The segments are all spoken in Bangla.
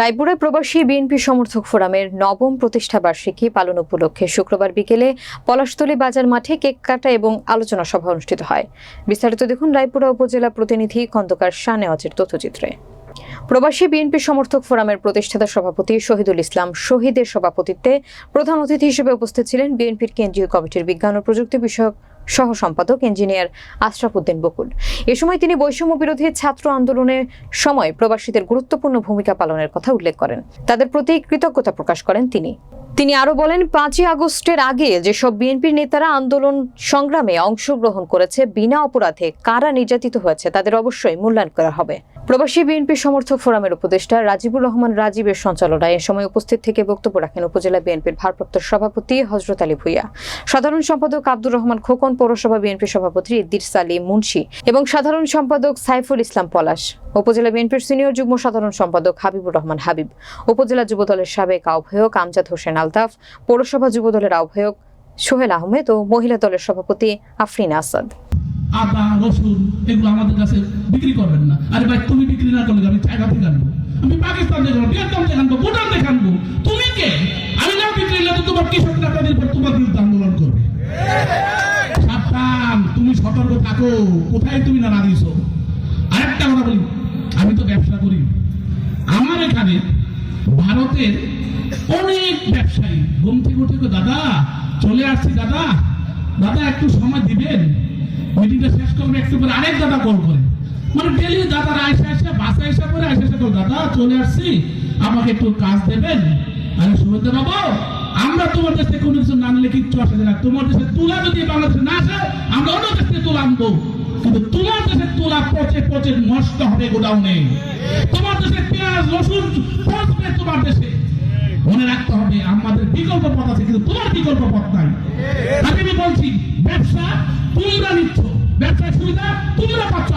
রায়পুরে প্রবাসী বিএনপি সমর্থক ফোরামের নবম প্রতিষ্ঠা বার্ষিকী পালন উপলক্ষে শুক্রবার বিকেলে পলাশতলী বাজার মাঠে কেক কাটা এবং আলোচনা সভা অনুষ্ঠিত হয়। বিস্তারিত দেখুন রায়পুরা উপজেলা প্রতিনিধি খন্দকার শাহ শাহনেওয়াজের তথ্যচিত্রে। প্রবাসী বিএনপি সমর্থক ফোরামের প্রতিষ্ঠাতা সভাপতি শহীদুল ইসলাম শহীদের সভাপতিত্বে প্রধান অতিথি হিসেবে উপস্থিত ছিলেন বিএনপির কেন্দ্রীয় কমিটির বিজ্ঞান ও প্রযুক্তি বিষয়ক সহ সম্পাদক ইঞ্জিনিয়ার আশরাফ উদ্দিন বকুল। এ সময় তিনি বৈষম্য বিরোধী ছাত্র আন্দোলনের সময় প্রবাসীদের গুরুত্বপূর্ণ ভূমিকা পালনের কথা উল্লেখ করেন। তাদের প্রতি কৃতজ্ঞতা প্রকাশ করেন তিনি। তিনি আরও বলেন, পাঁচই আগস্টের আগে যেসব বিএনপির নেতারা আন্দোলন সংগ্রামে অংশগ্রহণ করেছে, বিনা অপরাধে কারা নির্যাতিত হয়েছে তাদের অবশ্যই মূল্যায়ন করা হবে। প্রবাসী বিএনপি সমর্থক ফোরামের উপদেষ্টা রাজিবুর রহমান রাজীবের সঞ্চালনায় এ সময় উপস্থিত থেকে বক্তব্য রাখেন উপজেলা বিএনপির ভারপ্রাপ্ত সভাপতি হজরত আলী ভুইয়া। সাধারণ সম্পাদক আব্দুর রহমান খোকন, পৌরসভা বিএনপি সভাপতি ইদ্দির সালিম মুন্সি এবং সাধারণ সম্পাদক সাইফুল ইসলাম পলাশ, উপজেলা বিএনপির সিনিয়র যুগ্ম সাধারণ সম্পাদক হাবিবুর রহমান হাবিব, উপজেলা যুবদলের সাবেক আহ্বায়ক আমজাদ হোসেন আলতাফ, পৌরসভা যুবদলের আহ্বায়ক সোহেল আহমেদ ও মহিলা দলের সভাপতি আফরিন আসাদ। আদা, রসুন, এগুলো আমাদের কাছে বিক্রি করবেন না। আরে ভাই, তুমি বিক্রি না করলে আমি চায়না থেকে আনব। আমি পাকিস্তান থেকে ভিয়েতনাম থেকে আনব, ভুটান থেকে আনব। তুমি কে? আমি না বিক্রি করলে তো তোমার কৃষক নেতাদের উপর তোমার বিরুদ্ধে আন্দোলন করবে। সাবধান, তুমি সতর্ক থাকো। কোথায় তুমি না দিছো আরেকটা কথা বলি, আমি তো ব্যবসা করি। আমার এখানে ভারতের অনেক ব্যবসায়ী, ঘুম থেকে উঠে দাদা, চলে আসছি, দাদা। দাদা, একটু সময় দিবেন? মিটিংটা শেষ করবে, একটু পরে আরেক দাদা কল করে। মানে ডেলি দাদারা আইসা আসে বাসে এসে পরে আইসা এসে দাদা, চলে আসছি। আমাকে একটু কাজ দেবেন? আরে সুবিধা বাবু আমরা তোমার দেশে কোনো কিছু না নিলে কিচ্ছু আসে না। তোমার দেশে তুলা যদি বাংলাদেশে না আসে, আমরা অন্য দেশ থেকে তুলা আনব। কিন্তু তোমার দেশে তুলা পচে পচে নষ্ট হবে গোডাউনে। তোমার দেশে পেঁয়াজ, রসুন পচবে তোমার দেশে। মনে রাখতে হবে, আমাদের বিকল্প পথ আছে, কিন্তু তোমার বিকল্প পথ নাই।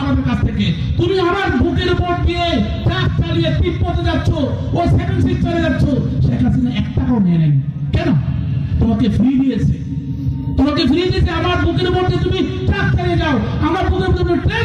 আমাদের কাছ থেকে। তুমি আমার বুকের উপর দিয়ে ট্রাক চালিয়ে তিব্বতে যাচ্ছ ও সেকেন্ড সিস্টারে যাচ্ছ। শেখ হাসিনা এক টাকাও নেয় নাই। কেন? তোমাকে ফ্রি দিয়েছে। তোমাকে ফ্রি দিয়েছে, আমার বুকের উপর দিয়ে তুমি ট্রাক চালিয়ে যাও। আমার বুকের উপর ট্রেন